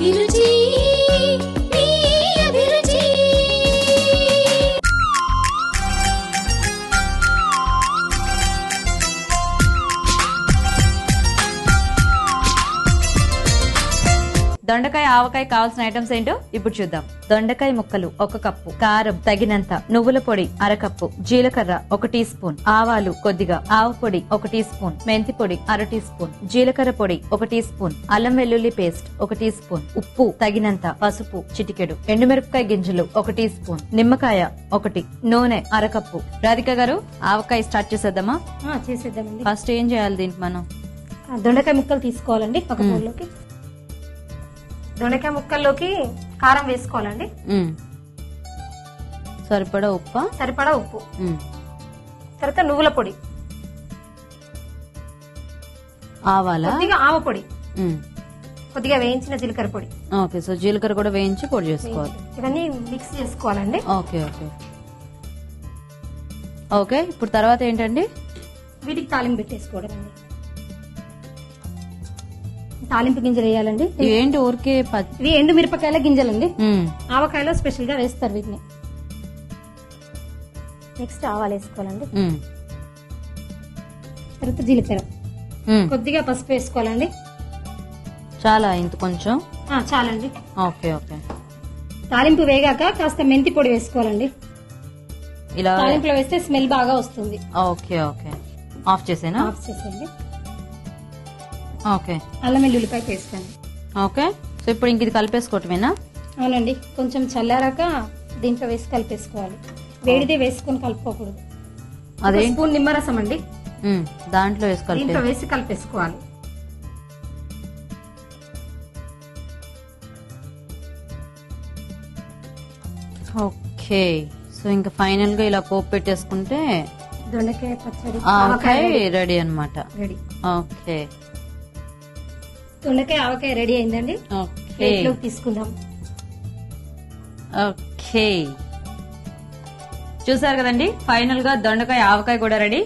love దొండకాయ ఆవకాయ కావాల్సిన items ఏంటో ఇప్పుడు చూద్దాం. దొండకాయ ముక్కలు ఒక కప్పు. కారం తగినంత నువ్వుల పొడి అరకప్పు జీలకర్ర ఒక టీ స్పూన్. ఆవాలు కొద్దిగా. ఆవు పొడి ఒక టీ స్పూన్. మెంతి పొడి అర టీ స్పూన్. జీలకర్ర పొడి ఒక టీ స్పూన్. అల్లం వెల్లుల్లి పేస్ట్ ఒక టీ స్పూన్. ఉప్పు తగినంత పసుపు చిటికెడు. ఎండుమిరపకాయ గింజలు ఒక టీ స్పూన్. నిమ్మకాయ ఒకటి. నూనె అరకప్పు రాధిక గారు ఆవకాయ స్టార్ట్ చేసేద్దామా? ఆ, చేసేద్దామండి. ఫస్ట్ ఏం చేయాలి దీనికి మనం? దొండకాయ ముక్కలు తీసుకోవాలండి ఒక బౌల్లోకి. దొండకాయ ముక్కల్లోకి కారం వేసుకోవాలండి. సరిపడా ఉప్ప? సరిపడా ఉప్పు. తర్వాత నువ్వుల పొడి. ఆవాలా? కొద్దిగా ఆవ పొడి. కొద్దిగా వేయించిన జీలకర్ర పొడి. ఓకే సో జీలకర్ర కూడా వేయించి పొడి చేసుకోవాలి. ఇవన్నీ మిక్స్ చేసుకోవాలండి. Okay okay. ఓకే ఇప్పుడు తర్వాత ఏంటండి? వీటికి తాలింపు పెట్టేసుకోవడం తాలింపు గింజలు వేయాలండి. ఏంటి ఊరికే ఇవి ఎండు మిరపకాయల గింజలండి. ఆవకాయలో స్పెషల్గా వేస్తారు వీటిని. నెక్స్ట్ ఆవాలు వేసుకోవాలండి. తర్వాత జీలకర్ర. కొద్దిగా పసుపు వేసుకోవాలండి. చాలా ఇంత కొంచెం. చాలండి. Okay okay. తాలింపు వేగాక కాస్త మెంతి పొడి వేసుకోవాలండి. ఇలా తాలింపులో వేస్తే స్మెల్ బాగా వస్తుంది. Okay okay. ఆఫ్ చేసేనా? ఆఫ్ చేసేయండి. ఓకే. అల్లం వెల్లుల్లిపాయ పేస్ట్ అండి. ఓకే. సో ఇప్పుడు ఇంక ఇది కలిపేసుకోవటమేనా? అవునండి. కొంచెం చల్లారాక దీంట్లో వేసి కలిపేసుకోవాలి. వేడిదే వేసుకొని కలుపుకోకూడదు. అదే? స్పూన్ నిమ్మరసం అండి. దాంట్లో వేసి కలిపే దీంట్లో వేసి కలిపేసుకోవాలి. ఓకే. సో ఇంకా ఫైనల్గా ఇలా పోపు పెట్టేసుకుంటే దొండకాయ పచ్చడి రెడీ అన్నమాట. రెడీ. ఓకే. దొండకాయ ఆవకాయ రెడీ అయిందండి. ప్లేట్లోకి తీసుకుందాం. ఓకే. చూసారు కదండి? ఫైనల్గా దొండకాయ ఆవకాయ కూడా రెడీ.